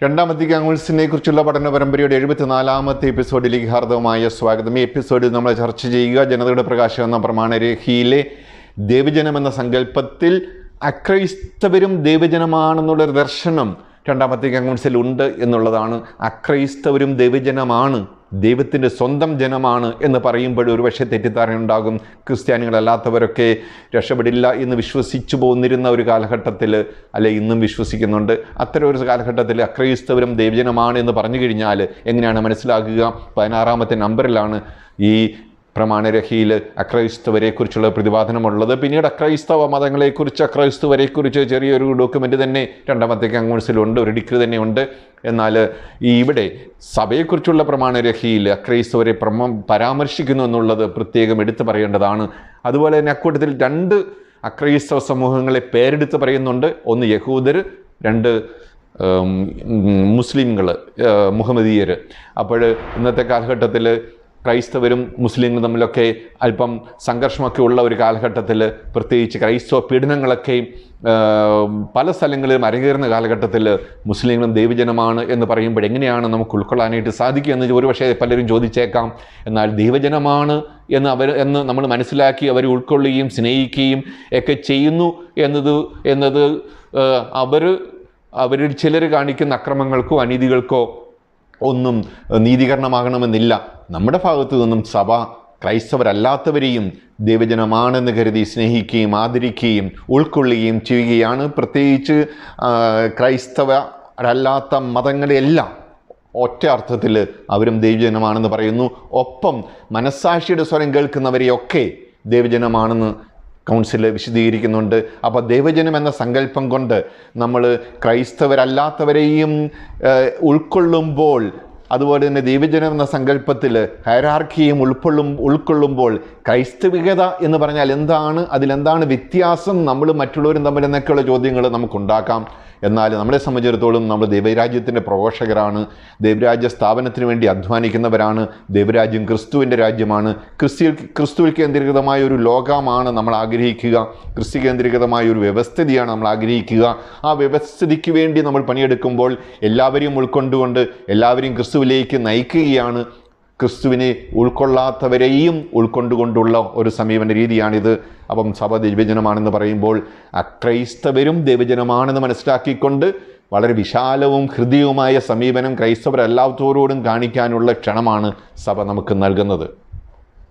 രണ്ടാമത്തെ കാങ്ങുൾസിനെ കുറിച്ചുള്ള പഠന പരമ്പരയുടെ എഴുപത്തിനാലാമത്തെ എപ്പിസോഡിലേക്ക് ഹാർദവമായ സ്വാഗതം. ഈ എപ്പിസോഡിൽ നമ്മൾ ചർച്ച ചെയ്യുക ജനതയുടെ പ്രകാശം എന്ന പ്രമാണരേഖയിലെ ദേവജനം എന്ന സങ്കല്പത്തിൽ അക്രൈസ്തവരും ദേവജനമാണെന്നുള്ളൊരു ദർശനം രണ്ടാമത്തെ കൗൺസിൽ ഉണ്ട് എന്നുള്ളതാണ്. അക്രൈസ്തവരും ദൈവജനമാണ് ദൈവത്തിന്റെ സ്വന്തം ജനമാണ് എന്ന് പറയുമ്പോൾ ഒരുപക്ഷെ തെറ്റിദ്ധാരണ ഉണ്ടാകും ക്രിസ്ത്യാനികളല്ലാത്തവരൊക്കെ രക്ഷപ്പെടില്ല എന്ന് വിശ്വസിച്ചു പോന്നിരുന്ന ഒരു കാലഘട്ടത്തിൽ അല്ലെ ഇന്നും വിശ്വസിക്കുന്നുണ്ട്. അത്തരം ഒരു കാലഘട്ടത്തിൽ അക്രൈസ്തവരും ദൈവജനമാണ് എന്ന് പറഞ്ഞു കഴിഞ്ഞാൽ എങ്ങനെയാണ് മനസ്സിലാക്കുക? പതിനാറാമത്തെ നമ്പറിലാണ് ഈ പ്രമാണരഹിയിൽ അക്രൈസ്തവരെക്കുറിച്ചുള്ള പ്രതിപാദനമുള്ളത്. പിന്നീട് അക്രൈസ്തവ മതങ്ങളെക്കുറിച്ച് അക്രൈസ്തവരെക്കുറിച്ച് ചെറിയൊരു ഡോക്യുമെന്റ് തന്നെ രണ്ടാമത്തെ കൗൺസിലുണ്ട് ഒരു ഡിഗ്രി തന്നെയുണ്ട്. എന്നാൽ ഈ ഇവിടെ സഭയെക്കുറിച്ചുള്ള പ്രമാണരഹിയിൽ അക്രൈസ്തവരെ പ്രമ പരാമർശിക്കുന്നു എന്നുള്ളത് പ്രത്യേകം എടുത്തു പറയേണ്ടതാണ്. അതുപോലെ തന്നെ അക്കൂട്ടത്തിൽ രണ്ട് അക്രൈസ്തവ സമൂഹങ്ങളെ പേരെടുത്ത് പറയുന്നുണ്ട്. ഒന്ന് യഹൂദർ രണ്ട് മുസ്ലിങ്ങൾ മുഹമ്മദീയർ അപ്പോൾ ഇന്നത്തെ കാലഘട്ടത്തിൽ ക്രൈസ്തവരും മുസ്ലിങ്ങളും തമ്മിലൊക്കെ അല്പം സംഘർഷമൊക്കെ ഉള്ള ഒരു കാലഘട്ടത്തിൽ പ്രത്യേകിച്ച് ക്രൈസ്തവ പീഡനങ്ങളൊക്കെ പല സ്ഥലങ്ങളിലും അരങ്ങേറുന്ന കാലഘട്ടത്തിൽ മുസ്ലിങ്ങളും ദൈവജനമാണ് എന്ന് പറയുമ്പോൾ എങ്ങനെയാണ് നമുക്ക് ഉൾക്കൊള്ളാനായിട്ട് സാധിക്കുക എന്ന് ഒരുപക്ഷെ പലരും ചോദിച്ചേക്കാം. എന്നാൽ ദൈവജനമാണ് എന്ന് അവർ എന്ന് നമ്മൾ മനസ്സിലാക്കി അവരെ ഉൾക്കൊള്ളുകയും സ്നേഹിക്കുകയും ഒക്കെ ചെയ്യുന്നു എന്നത് എന്നത് അവർ അവരിൽ ചിലർ കാണിക്കുന്ന അക്രമങ്ങൾക്കോ അനീതികൾക്കോ ഒന്നും നീതീകരണമാകണമെന്നില്ല. നമ്മുടെ ഭാഗത്തു നിന്നും സഭ ക്രൈസ്തവരല്ലാത്തവരെയും ദൈവജനമാണെന്ന് കരുതി സ്നേഹിക്കുകയും ആദരിക്കുകയും ഉൾക്കൊള്ളുകയും ചെയ്യുകയാണ്. പ്രത്യേകിച്ച് ക്രൈസ്തവരല്ലാത്ത മതങ്ങളെല്ലാം ഒറ്റ അർത്ഥത്തിൽ അവരും ദൈവജനമാണെന്ന് പറയുന്നു. ഒപ്പം മനസ്സാക്ഷിയുടെ സ്വരം കേൾക്കുന്നവരെയൊക്കെ ദൈവജനമാണെന്ന് കൗൺസിൽ വിശദീകരിക്കുന്നുണ്ട്. അപ്പോൾ ദൈവജനം എന്ന സങ്കല്പം കൊണ്ട് നമ്മൾ ക്രൈസ്തവരല്ലാത്തവരെയും ഉൾക്കൊള്ളുമ്പോൾ അതുപോലെ തന്നെ ദൈവജനം എന്ന സങ്കല്പത്തിൽ ഹൈറാർക്കിയും ഉൾക്കൊള്ളും ഉൾക്കൊള്ളുമ്പോൾ ക്രൈസ്തവികത എന്ന് പറഞ്ഞാൽ എന്താണ്? അതിലെന്താണ് വ്യത്യാസം? നമ്മൾ മറ്റുള്ളവരും തമ്മിൽ എന്നൊക്കെയുള്ള ചോദ്യങ്ങൾ നമുക്കുണ്ടാക്കാം. എന്നാൽ നമ്മളെ സംബന്ധിച്ചിടത്തോളം നമ്മൾ ദൈവരാജ്യത്തിന്റെ പ്രഘോഷകരാണ്. ദൈവരാജ്യ സ്ഥാപനത്തിന് വേണ്ടി അധ്വാനിക്കുന്നവരാണ്. ദൈവരാജ്യം ക്രിസ്തുവിന്റെ രാജ്യമാണ്. ക്രിസ്തു ക്രിസ്തുവിൽ കേന്ദ്രീകൃതമായ ഒരു ലോകമാണ് നമ്മൾ ആഗ്രഹിക്കുക. ക്രിസ്തു കേന്ദ്രീകൃതമായ ഒരു വ്യവസ്ഥിതിയാണ് നമ്മൾ ആഗ്രഹിക്കുക. ആ വ്യവസ്ഥിതിക്ക് വേണ്ടി നമ്മൾ പണിയെടുക്കുമ്പോൾ എല്ലാവരെയും ഉൾക്കൊണ്ടുകൊണ്ട് എല്ലാവരെയും ക്രിസ്തുവിലേക്ക് നയിക്കുകയാണ്. ക്രിസ്തുവിനെ ഉൾക്കൊള്ളാത്തവരെയും ഉൾക്കൊണ്ടുകൊണ്ടുള്ള ഒരു സമീപന രീതിയാണിത്. അപ്പം സഭ ദൈവജനമാണെന്ന് പറയുമ്പോൾ അക്രൈസ്തവരും ദൈവജനമാണെന്ന് മനസ്സിലാക്കിക്കൊണ്ട് വളരെ വിശാലവും ഹൃദയവുമായ സമീപനം ക്രൈസ്തവരല്ലാത്തവരോടും കാണിക്കാനുള്ള ക്ഷണമാണ് സഭ നമുക്ക് നൽകുന്നത്.